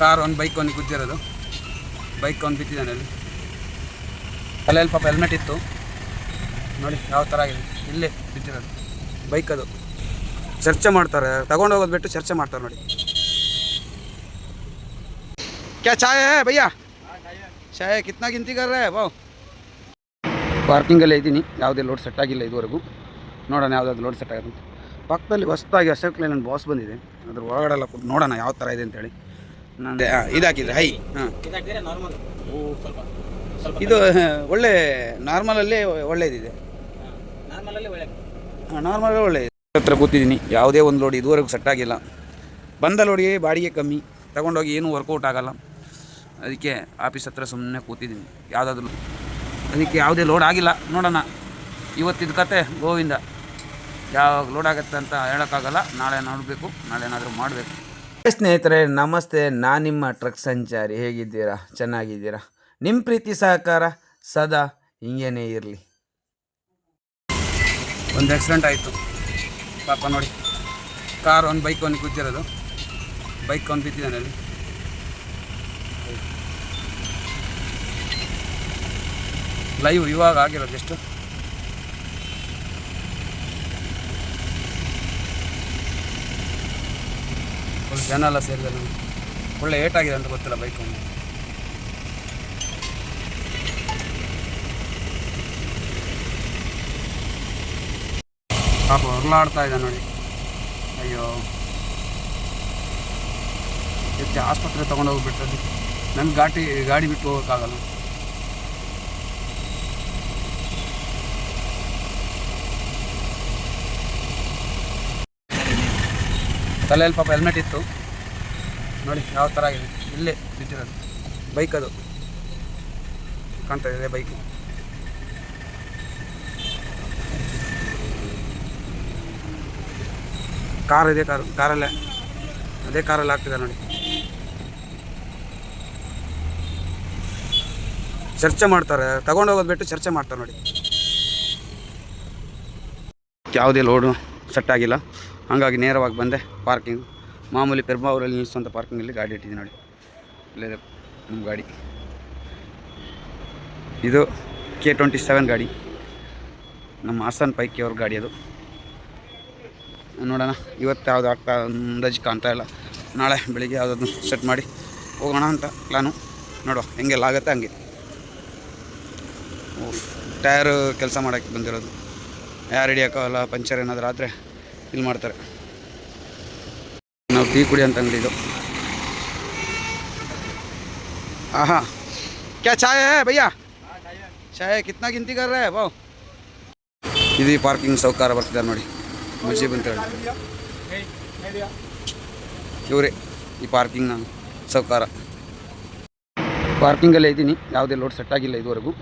Car ಒಂದು bike ಒಂದು ಗುದ್ದಿರೋದು. Bike ಒಂದು ಬಿದ್ದಿದ್ದಾನೆ ಅಲ್ಲಿ. ತಲೆಯಲ್ಲಿ ಪಾಪ ಹೆಲ್ಮೆಟ್ ಇತ್ತು. ನೋಡಿ ಯಾವ ಥರ ಆಗಿದೆ. ಇಲ್ಲೇ ಬಿದ್ದಿರೋದು. ಬೈಕ್ ಅದು. ಚರ್ಚೆ ಮಾಡ್ತಾರೆ. ತಗೊಂಡು ಹೋಗೋದು ಬಿಟ್ಟು ಚರ್ಚೆ ಮಾಡ್ತಾರೆ ನೋಡಿ. ಕ್ಯಾ ಚಾಯ್ ಹೇ ಭಯ್ಯ? ಚಾಯ್ ಕಿತ್ನಾ ಗಿಂತಿ ಕರ್ ರೇ ಬಾವ್ ಪಾರ್ಕಿಂಗಲ್ಲೇ ಇದ್ದೀನಿ. ಯಾವುದೇ ಲೋಡ್ ಸೆಟ್ ಆಗಿಲ್ಲ ಇದುವರೆಗೂ. ನೋಡೋಣ ಯಾವುದಾದ್ರು ಲೋಡ್ ಸೆಟ್ ಆಗುತ್ತೆ ಪಕ್ಕದಲ್ಲಿ ಹೊಸದಾಗಿ ಅಶೋಕ್ ನನ್ನ ಬಾಸ್ ಬಂದಿದೆ. ಅದ್ರ ಒಳಗಡೆ ಎಲ್ಲ ನೋಡೋಣ ಯಾವ ಥರ ಇದೆ ಅಂತೇಳಿ. ನಾನು ಇದು ಹಾಕಿದ್ರೆ ಹೈ ಹಾಂ. ಇದಾಕಿದ್ರೆ ನಾರ್ಮಲ್ ಸ್ವಲ್ಪ ಸ್ವಲ್ಪ ಇದು ಒಳ್ಳೆ ನಾರ್ಮಲಲ್ಲಿ ಒಳ್ಳೇದಿದೆ. ನಾರ್ಮಲಲ್ಲಿ ಒಳ್ಳೆ. ನಾರ್ಮಲ್ ಒಳ್ಳೆ ಹತ್ರ ಕೂತಿದ್ದೀನಿ ಯಾವುದೇ ಒಂದು ಲೋಡ್ ಇದುವರೆಗೂ ಸೆಟ್ ಆಗಿಲ್ಲ. ಬಂದ ಲೋಡಿಗೆ ಬಾಡಿಗೆ ಕಮ್ಮಿ ತಗೊಂಡೋಗಿ ಏನೂ ವರ್ಕೌಟ್ ಆಗಲ್ಲ. ಅದಕ್ಕೆ ಆಫೀಸ್ ಹತ್ರ ಸುಮ್ಮನೆ ಕೂತಿದ್ದೀನಿ. ಯಾವುದಾದ್ರೂ ಅದಕ್ಕೆ ಯಾವುದೇ ಲೋಡ್ ಆಗಿಲ್ಲ ನೋಡೋಣ. ಇವತ್ತಿದ ಕತೆ ಗೋವಿಂದ. ಯಾವಾಗ ಲೋಡ್ ಆಗುತ್ತೆ ಅಂತ ಹೇಳೋಕ್ಕಾಗಲ್ಲ ನಾಳೆ ನೋಡಬೇಕು ನಾಳೆ ಏನಾದರೂ ಮಾಡಬೇಕು. ಸ್ನೇಹಿತರೆ, ನಮಸ್ತೆ. ನಾನು ನಿಮ್ಮ ಟ್ರಕ್ ಸಂಚಾರಿ. ಹೇಗಿದ್ದೀರಾ? ಚೆನ್ನಾಗಿದ್ದೀರಾ? ನಿಮ್ಮ ಪ್ರೀತಿ ಸಹಕಾರ ಸದಾ ಹಿಂಗೇನೇ ಇರಲಿ. ಒಂದು ಆಕ್ಸಿಡೆಂಟ್ ಆಯಿತು. ಪಾಪ ನೋಡಿ. ಕಾರ್ ಒಂದು ಬೈಕ್ ಒಂದು ಕೂತಿರೋದು ಬೈಕ್ ಒಂದು ಬಿದ್ದಿದ್ದಾನೆ ಅಲ್ಲಿ ಲೈವ್ ಇವಾಗ ಆಗಿರೋದು ಎಷ್ಟು? ಫುಲ್ ಜನ ಎಲ್ಲ ಸೇರಿದ್ದಾರೆ ಒಳ್ಳೆ ಏಟಾಗಿದೆ ಅಂತ ಗೊತ್ತಿಲ್ಲ ಬೈಕ್ ಪಾಪ ಹೊರಲಾಡ್ತಾ ಇದೆ ನೋಡಿ. ಅಯ್ಯೋ. ಎತ್ತಿ ಆಸ್ಪತ್ರೆ ತೊಗೊಂಡೋಗ್ಬಿಟ್ಟು ನನ್ನ ಗಾಡಿ ಗಾಡಿ ಬಿಟ್ಟು ಹೋಗೋಕ್ಕಾಗಲ್ಲ. ತಲೆಯಲ್ಲಿ ಪಾಪ ಹೆಲ್ಮೆಟ್ ಇತ್ತು. ನೋಡಿ ಯಾವ ಥರ ಆಗಿದೆ. ಇಲ್ಲೇ ಬಿದ್ದಿರೋದು. ಬೈಕ್ ಅದು. ಕಾಣ್ತಾ ಇದೆ ಬೈಕು ಕಾರ್ ಇದೆ ಕಾರು ಕಾರಲ್ಲೇ ಅದೇ ಕಾರಲ್ಲಿ ಆಗ್ತಿದೆ ನೋಡಿ. ಚರ್ಚೆ ಮಾಡ್ತಾರೆ. ತಗೊಂಡು ಹೋಗೋದು ಬಿಟ್ಟು ಚರ್ಚೆ ಮಾಡ್ತಾರೆ ನೋಡಿ. ಯಾವುದೇ ಲೋಡು ಸೆಟ್ ಆಗಿಲ್ಲ. ಹಾಗಾಗಿ ನೇರವಾಗಿ ಬಂದೆ ಪಾರ್ಕಿಂಗ್. ಮಾಮೂಲಿ ಪೆರ್ಮಾವೂರಲ್ಲಿ ನಿಲ್ಲಿಸುವಂಥ ಪಾರ್ಕಿಂಗಲ್ಲಿ ಗಾಡಿ ಇಟ್ಟಿದ್ದೀನಿ ನೋಡಿ. ಇಲ್ಲೇ ನಮ್ಮ ಗಾಡಿ. ಇದು ಕೆ ಟ್ವೆಂಟಿ ಸೆವೆನ್ ಗಾಡಿ. ನಮ್ಮ ಹಾಸನ್ ಪೈಕಿ ಅವ್ರ ಗಾಡಿ ಅದು. ನೋಡೋಣ, ಇವತ್ತು ಯಾವುದು ಆಗ್ತಾ ಅಂದಾಜು ಕಾಣ್ತಾ ಇಲ್ಲ. ನಾಳೆ ಬೆಳಿಗ್ಗೆ ಯಾವುದಾದ್ರು ಸೆಟ್ ಮಾಡಿ ಹೋಗೋಣ ಅಂತ ಪ್ಲಾನು ನೋಡುವ, ಹೆಂಗೆಲ್ಲ ಆಗುತ್ತೆ ಹಂಗೆ. ಟಯರು ಕೆಲಸ ಮಾಡೋಕ್ಕೆ ಬಂದಿರೋದು. ಯಾರು ಹಿಡಿಯೋಕ್ಕಾಗಲ್ಲ ಪಂಚರ್ ಏನಾದರೂ ಆದರೆ ಇಲ್ಲಿ ಮಾಡ್ತಾರೆ. ನಾವು ಟೀ ಕುಡಿ ಅಂತ ಅಂಗಡಿ ಇದು. ಆಹಾ. ಕ್ಯಾ ಚಾಯ್ ಹೇ ಭಯ್ಯ ಚಾಯ್ ಕಿತ್ನಾ ಬಾವ್ ಇದು ಈ ಪಾರ್ಕಿಂಗ್ ಸೌಕಾರ ಬರ್ತಿದ್ದಾರೆ ನೋಡಿ. ಮುಜೀಬ್ ಅಂತ ಹೇಳಿ. ಇವರೇ ಈ ಪಾರ್ಕಿಂಗ್ನ ಸೌಕಾರ. ಪಾರ್ಕಿಂಗಲ್ಲೇ ಇದ್ದೀನಿ. ಯಾವುದೇ ಲೋಡ್ ಸೆಟ್ ಆಗಿಲ್ಲ ಇದುವರೆಗೂ.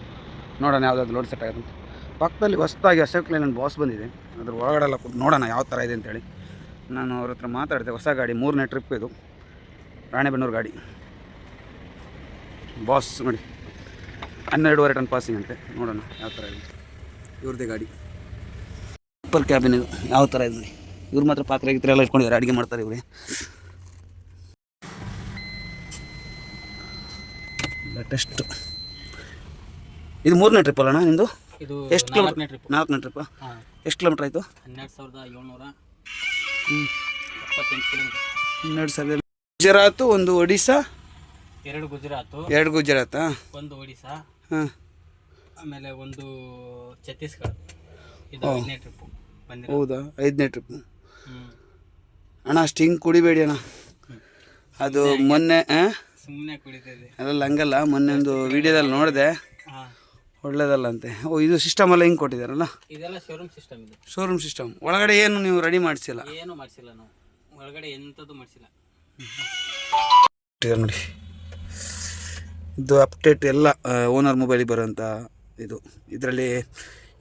ನೋಡೋಣ ಯಾವುದಾದ್ರು ಲೋಡ್ ಸೆಟ್ ಆಗುತ್ತೆ ಪಕ್ಕದಲ್ಲಿ ಹೊಸದಾಗಿ ಅಶೋಕ್ ನನ್ನ ಬಾಸ್ ಬಂದಿದೆ. ಅದ್ರ ಒಳಗಡೆ ಎಲ್ಲ ಕೂತು ನೋಡೋಣ ಯಾವ ಥರ ಇದೆ ಅಂತೇಳಿ. ನಾನು ಅವ್ರ ಹತ್ರ ಮಾತಾಡಿದೆ, ಹೊಸ ಗಾಡಿ, ಮೂರನೇ ಟ್ರಿಪ್ ಇದು. ರಾಣೆಬೆನ್ನೂರು ಗಾಡಿ. ಬಾಸ್ ನೋಡಿ, ಹನ್ನೆರಡುವರೆ ಟನ್ ಪಾಸಿಂಗ್ ಅಂತೆ. ನೋಡೋಣ ಯಾವ ಥರ ಇದೆ. ಇವ್ರದ್ದೇ ಗಾಡಿ. ಸೂಪರ್ ಕ್ಯಾಬಿನ್ ಇದು. ಯಾವ ಥರ ಇದೆ. ನೋಡಿ ಇವ್ರು ಮಾತ್ರ ಪಾತ್ರೆ ಗಿತ್ರೆ ಎಲ್ಲ ಇಟ್ಕೊಂಡಿದ್ದಾರೆ ಅಡುಗೆ ಮಾಡ್ತಾರೆ ಇವ್ರಿ. ಲೇಟೆಸ್ಟ್ ಇದು ಮೂರನೇ ಟ್ರಿಪ್ ಅಲ್ಲಣ್ಣ ನಿಮ್ಮದು ಇದು ಎಷ್ಟು ಕಿಲೋಮೀಟರ್ ಟ್ರಿಪ್ ನಾಲ್ಕನೇ ಟ್ರಿಪ್ ಹಾಂ. ಎಷ್ಟು ಕಿಲೋಮೀಟ್ರ್ ಆಯಿತು? ಹನ್ನೆರಡು ಸಾವಿರದ ಏಳ್ನೂರ ಎಪ್ಪತ್ತೆಂಟು ಕಿಲೋಮೀಟರ್ ಹನ್ನೆರಡು ಸಾವಿರ ಗುಜರಾತ್ ಒಂದು ಒಡಿಶಾ ಎರಡು ಗುಜರಾತ್. ಎರಡು ಗುಜರಾತ್? ಒಂದು ಒಡಿಶಾ ಹಾಂ. ಆಮೇಲೆ ಒಂದು ಛತ್ತೀಸ್ಗಢ ಇದು ಐದನೇ ಟ್ರಿಪ್ಪು ಬಂದಿರೋ ಹೌದಾ? ಐದನೇ ಟ್ರಿಪ್ ಅಣ್ಣ ಅಷ್ಟು ಹಿಂಗೆ ಕುಡಿಬೇಡಿ ಅಣ್ಣ. ಅದು ಮೊನ್ನೆ ಹಾಂ ಸುಮ್ಮನೆ ಇದೆ ಅಲ್ಲ ಹಂಗಲ್ಲ. ಮೊನ್ನೆ ಒಂದು ವಿಡಿಯೋದಲ್ಲಿ ನೋಡಿದೆ. ಹಾಂ ಒಳ್ಳೇದಲ್ಲ ಅಂತೆ ಓ ಇದು ಸಿಸ್ಟಮ್ ಎಲ್ಲ ಹಿಂಗೆ ಕೊಟ್ಟಿದ್ದಾರಲ್ಲ? ಇದೆಲ್ಲ ಶೋರೂಮ್ ಸಿಸ್ಟಮ್ ಇದು. ಶೋರೂಮ್ ಸಿಸ್ಟಮ್ ಒಳಗಡೆ ಏನು ನೀವು ರೆಡಿ ಮಾಡಿಸಿಲ್ಲ? ಏನು ಮಾಡಿಸಿಲ್ಲ ನಾವು. ಒಳಗಡೆ ಎಂಥದ್ದು ಮಾಡಿಸಿಲ್ಲ. ನೋಡಿ. ಇದು ಅಪ್ಡೇಟ್ ಎಲ್ಲ ಓನರ್ ಮೊಬೈಲಿಗೆ ಬರುವಂಥ ಇದು. ಇದರಲ್ಲಿ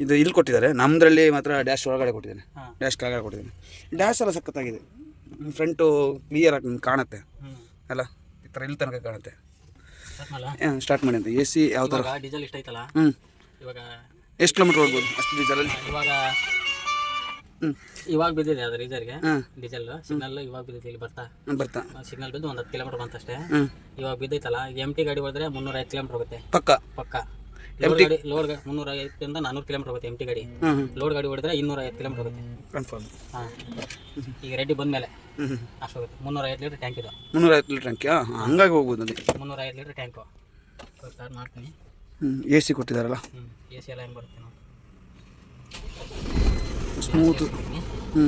ಇದು ಇಲ್ಲಿ ಕೊಟ್ಟಿದ್ದಾರೆ. ನಮ್ಮದ್ರಲ್ಲಿ ಮಾತ್ರ ಡ್ಯಾಶ್ ಒಳಗಡೆ ಕೊಟ್ಟಿದ್ದಾನೆ. ಡ್ಯಾಶ್ ಕೆಳಗಡೆ ಕೊಟ್ಟಿದ್ದಾನೆ. ಡ್ಯಾಶ್ ಎಲ್ಲ ಸಖತ್ತಾಗಿದೆ. ಫ್ರಂಟು ಕ್ಲಿಯರ್ ಆಗಿ ನಿಮ್ಗೆ ಕಾಣುತ್ತೆ. ಅಲ್ಲ ಈ ಥರ ಇಲ್ಲಿ ತನಕ ಕಾಣುತ್ತೆ. ಸ್ಟಾರ್ಟ್ ಮಾಡಿ ಅಂತ ಎ ಸಿ ಯಾವ ಥರ ಡೀಸೆಲ್ ಇಷ್ಟ ಐತಲ್ಲ ಹ್ಞೂ ಇವಾಗ ಎಷ್ಟು ಕಿಲೋಮೀಟ್ರ್ ಹೋಗ್ಬೋದು ಅಷ್ಟು ಡೀಸೆಲಲ್ಲಿ ಇವಾಗ ಇವಾಗ ಬಿದ್ದಿದೆ ಅದು ರೀಸರ್ಗೆ ಡೀಸೆಲ್ ಸಿಗ್ನಲ್ ಇವಾಗ ಬಿದ್ದಿದೆ ಇಲ್ಲಿ ಬರ್ತಾ. ಬರ್ತಾ. ಸಿಗ್ನಲ್ ಬಿದ್ದು ಒಂದು ಹತ್ತು ಕಿಲೋಮೀಟರ್ ಬಂತಷ್ಟೇ. ಇವಾಗ ಬಿದ್ದೈತಲ್ಲ ಎಂ ಟಿ ಗಾಡಿ ಹೊಡೆದ್ರೆ ಮುನ್ನೂರ ಐದು ಕಿಲೋಮೀಟರ್ ಹೋಗುತ್ತೆ. ಪಕ್ಕ? ಪಕ್ಕ. ಲೋಡ್ ಗಾಡಿ ಲೋಡ್ ಗಾಡಿ ಮುನ್ನೂರ ಐವತ್ತರಿಂದ ನಾನೂರು ಕಿಲೋಮೀಟರ್ ಹೋಗುತ್ತೆ ಎಂ ಟಿ ಗಾಡಿ ಲೋಡ್ ಗಾಡಿ ಹೊಡೆದ್ರೆ ಇನ್ನೂರ ಐವತ್ತು ಕಿಲೋಮೀಟರ್ ಹೋಗುತ್ತೆ. ಕನ್ಫರ್ಮ್ ಹಾಂ. ಈಗ ರೆಡ್ಡಿ ಬಂದ ಮೇಲೆ ಹ್ಞೂ ಅಷ್ಟು ಹೋಗುತ್ತೆ. ಮುನ್ನೂರ ಐವತ್ತು ಲೀಟ್ರ್ ಟ್ಯಾಂಕ್ ಇದು. ಮುನ್ನೂರೈವತ್ತು ಲೀಟ್ರ್ ಟ್ಯಾಂಕ್ ಹಂಗಾಗಿ ಹೋಗ್ಬೋದು ಅಲ್ಲಿ. ಮುನ್ನೂರ ಐವತ್ತು ಲೀಟ್ರ್ ಟ್ಯಾಂಕು ಸ್ಟಾರ್ಟ್ ಮಾಡ್ತೀನಿ. ಎ ಸಿ ಕೊಟ್ಟಿದ್ದಾರಲ್ಲ ಹ್ಞೂ ಎ ಸಿ ಎಲ್ಲ ಹೆಂಗೆ ಬರುತ್ತೆ ನಾವು ಸ್ಮೂತ್ ಹ್ಞೂ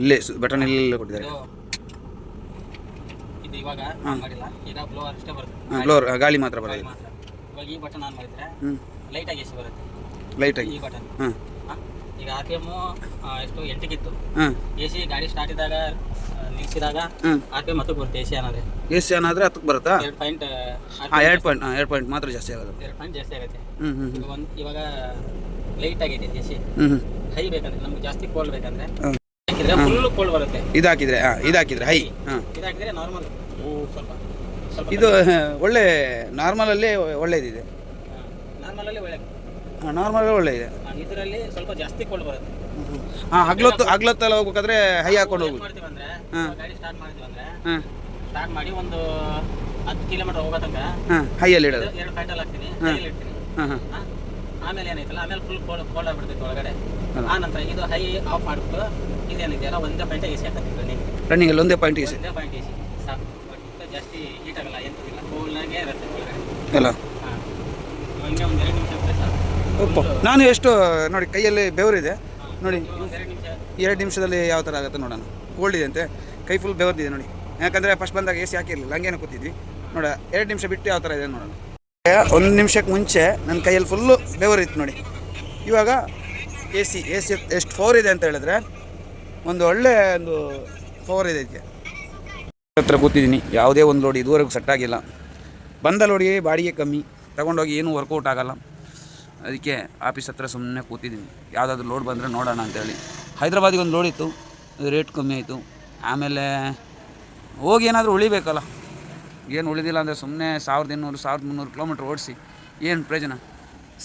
ಇಲ್ಲೇ ಬಟನ್ ಇಲ್ಲೆಲ್ಲ ಕೊಟ್ಟಿದ್ದಾರೆ. ಇದು ಇವಾಗ ಮಾಡಿಲ್ಲ. ಈಗ ಬ್ಲೋವರ್ ಅಷ್ಟೇ ಬರುತ್ತೆ. ಹಾಂ ಬ್ಲೋರ್ ಗಾಳಿ ಮಾತ್ರ ಬರುತ್ತೆ ಬರೋದು ಮಾತ್ರ. ಇವಾಗ ಈ ಬಟನ್ ಆನ್ ಮಾಡಿದ್ರೆ ಲೈಟ್ ಆಗಿ ಎಸಿ ಬರುತ್ತೆ. ಲೈಟ್ ಆಗಿ. ಈ ಬಟನ್ ಈಗ ಆರ್ ಪಿ ಎಮ್ಮು ಎಷ್ಟು ಎಂಟಿಗಿತ್ತು ಎ ಸಿ ಗಾಡಿ ಸ್ಟಾರ್ಟ್ ಇದ್ದಾಗ ನಿಲ್ಸಿದಾಗ. ಆರ್ ಪಿ ಎಂ ಹತ್ತಕ್ಕೆ ಬರುತ್ತೆ ಎ ಸಿ ಅನ್ನೋದ್ರೆ ಎ ಸಿ ಏನಾದರೆ ಹತ್ತಕ್ಕೆ ಬರುತ್ತಾ? ಎರಡು ಪಾಯಿಂಟ್ ಎರಡು ಪಾಯಿಂಟ್ ಎರಡು ಪಾಯಿಂಟ್ ಮಾತ್ರ ಜಾಸ್ತಿ ಆಗೋದು. ಎರಡು ಪಾಯಿಂಟ್ ಜಾಸ್ತಿ ಆಗುತ್ತೆ. ಒಂದು ಇವಾಗ ಲೈಟ್ ಆಗಿದೆ ಎ ಸಿ ಹೈ ಬೇಕಂದ್ರೆ ನಮ್ಗೆ ಜಾಸ್ತಿ ಕೋಲ್ಡ್ ಬೇಕಂದ್ರೆ ಹಾಕಿದ್ರೆ ಫುಲ್ ಕೋಲ್ಡ್ ಬರುತ್ತೆ. ಇದಾಕಿದ್ರೆ ಇದಾಕಿದ್ರೆ ಹಾಂ. ಇದಾಕಿದ್ರೆ ನಾರ್ಮಲ್ ಓ ಸ್ವಲ್ಪ. ಇದು ಒಳ್ಳೆ ನಾರ್ಮಲಲ್ಲಿ ಒಳ್ಳೆಯದಿದೆ ನಾರ್ಮಲಲ್ಲಿ ಒಳ್ಳೆ. ನಾರ್ಮಲ್ ಒಳ್ಳೆ ಇದೆ ಇದರಲ್ಲಿ ಸ್ವಲ್ಪ ಜಾಸ್ತಿ ಕೋಲ್ಡ್ ಬರುತ್ತೆ. ಹಾಂ ಹಗ್ಲೊತ್ತು ಹಗ್ಲೊತ್ತಲ್ಲ ಹೋಗ್ಬೇಕಾದ್ರೆ ಹೈ ಹಾಕೊಂಡು ಹೋಗುದು ಹಾಂ. ಗಾಡಿ ಸ್ಟಾರ್ಟ್ ಮಾಡ್ತೀವಿ ಅಂದ್ರೆ ಹಾಂ. ಸ್ಟಾರ್ಟ್ ಮಾಡಿ ಒಂದು ಹತ್ತು ಕಿಲೋಮೀಟರ್ ಹೋಗೋ ತನಕ ಹಾಂ ಹೈಯಲ್ಲಿ ಇಡೋದು. ಎರಡು ಪ್ಯಾಂಟಲ್ಲಿ ಹಾಕ್ತೀನಿ ಕೈಯಲ್ಲಿ ಇಡ್ತೀನಿ. ಹಾಂ ಹಾಂ? ಆಮೇಲೆ ಏನೈತಲ್ಲ ಆಮೇಲೆ ಫುಲ್ ಕೋಲ್ಡ್ ಕೋಲ್ಡ್ ಆಗ್ಬಿಡ್ತೈತೆ ಒಳಗಡೆ. ಆ ನಂತರ ಇದು ಹೈ ಆಫ್ ಮಾಡ್ಬಿಟ್ಟು ಇದೇನಿದೆಯಲ್ಲ ಒಂದೇ ಪಾಯಿಂಟ್ ಎಸಿ ಹಾಕತ್ತೀನಿ ರನ್ನಿಂಗ್ ರನ್ನಿಂಗಲ್ಲಿ ಒಂದೇ ಪಾಯಿಂಟ್ ಎಸಿ ಒಂದೇ ಪಾಯಿಂಟ್ ಎಸಿ ಜಾಸ್ತಿ ಹೀಟ್ ಆಗಲ್ಲ ಇರುತ್ತೆ ಹಂಗೆ ಒಂದು ಎರಡು ನಿಮಿಷ ಒಪ್ಪ. ನಾನು ಎಷ್ಟು ನೋಡಿ ಕೈಯಲ್ಲಿ ಬೆವರಿದೆ. ನೋಡಿ ಎರಡು ನಿಮಿಷದಲ್ಲಿ ಯಾವ ಥರ ಆಗುತ್ತೆ ನೋಡೋಣ. ಕೋಲ್ಡ್ ಇದೆ ಅಂತೆ. ಕೈ ಫುಲ್ ಬೆವರ್ದಿದೆ ನೋಡಿ. ಯಾಕಂದರೆ ಫಸ್ಟ್ ಬಂದಾಗ ಎ ಸಿ ಹಾಕಿರಲಿಲ್ಲ ಹಂಗೇನು ಕೂತಿದ್ವಿ. ನೋಡ ಎರಡು ನಿಮಿಷ ಬಿಟ್ಟು ಯಾವ ಥರ ಇದೆ ನೋಡೋಣ. ಒಂದು ನಿಮಿಷಕ್ಕೆ ಮುಂಚೆ ನನ್ನ ಕೈಯಲ್ಲಿ ಫುಲ್ಲು ಬೆವರಿತ್ತು ನೋಡಿ. ಇವಾಗ ಎ ಸಿ ಎ ಸಿ ಎಷ್ಟು ಫೋರ್ ಇದೆ ಅಂತ ಹೇಳಿದ್ರೆ ಒಂದು ಒಳ್ಳೆ ಒಂದು ಫೋರ್ ಇದೆ ಇದಕ್ಕೆ. ಹತ್ರ ಕೂತಿದ್ದೀನಿ. ಯಾವುದೇ ಒಂದು ಲೋಡ್ ಇದುವರೆಗೂ ಸೆಟ್ ಆಗಿಲ್ಲ. ಬಂದ ಲೋಡಿಗೆ ಬಾಡಿಗೆ ಕಮ್ಮಿ. ತಗೊಂಡೋಗಿ ಏನೂ ವರ್ಕೌಟ್ ಆಗಲ್ಲ. ಅದಕ್ಕೆ ಆಫೀಸ್ ಹತ್ರ ಸುಮ್ಮನೆ ಕೂತಿದ್ದೀನಿ. ಯಾವುದಾದ್ರೂ ಲೋಡ್ ಬಂದರೆ ನೋಡೋಣ ಅಂತೇಳಿ. ಹೈದ್ರಾಬಾದಿಗೆ ಒಂದು ಲೋಡ್ ಇತ್ತು. ರೇಟ್ ಕಮ್ಮಿ ಆಯಿತು. ಆಮೇಲೆ ಹೋಗಿ ಏನಾದರೂ ಉಳಿಬೇಕಲ್ಲ. ಏನು ಉಳಿದಿಲ್ಲ ಅಂದರೆ ಸುಮ್ಮನೆ ಸಾವಿರದ ಇನ್ನೂರು, ಸಾವಿರದ ಮುನ್ನೂರು ಕಿಲೋಮೀಟ್ರ್ ಓಡಿಸಿ. ಏನು ಪ್ರಯೋಜನ?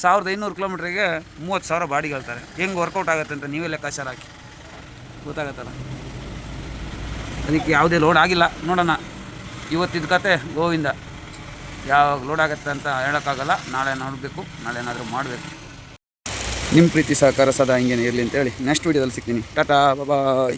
ಸಾವಿರದ ಐನೂರು ಕಿಲೋಮೀಟ್ರಿಗೆ ಮೂವತ್ತು ಸಾವಿರ ಬಾಡಿಗೆ ಹೇಳ್ತಾರೆ. ಹೆಂಗೆ ವರ್ಕೌಟ್ ಆಗುತ್ತೆ ಅಂತ ನೀವೇ ಲೆಕ್ಕಾಚಾರ ಹಾಕಿ. ಗೊತ್ತಾಗತ್ತಲ್ಲ? ಅದಕ್ಕೆ ಯಾವುದೇ ಲೋಡ್ ಆಗಿಲ್ಲ. ನೋಡೋಣ. ಇವತ್ತಿದ್ದ ಕತೆ ಗೋವಿಂದ. ಯಾವಾಗ ಲೋಡ್ ಆಗುತ್ತೆ ಅಂತ ಹೇಳೋಕ್ಕಾಗಲ್ಲ. ನಾಳೆ ನೋಡಬೇಕು. ನಾಳೆ ಏನಾದರೂ ಮಾಡಬೇಕು. ನಿಮ್ಮ ಪ್ರೀತಿ ಸಹಕಾರ ಸದಾ ಹಿಂಗೇನೆ ಇರಲಿ ಅಂತೇಳಿ. ನೆಕ್ಸ್ಟ್ ವೀಡಿಯೋದಲ್ಲಿ ಸಿಗ್ತೀನಿ. ಟಾಟಾ ಬಾಯ್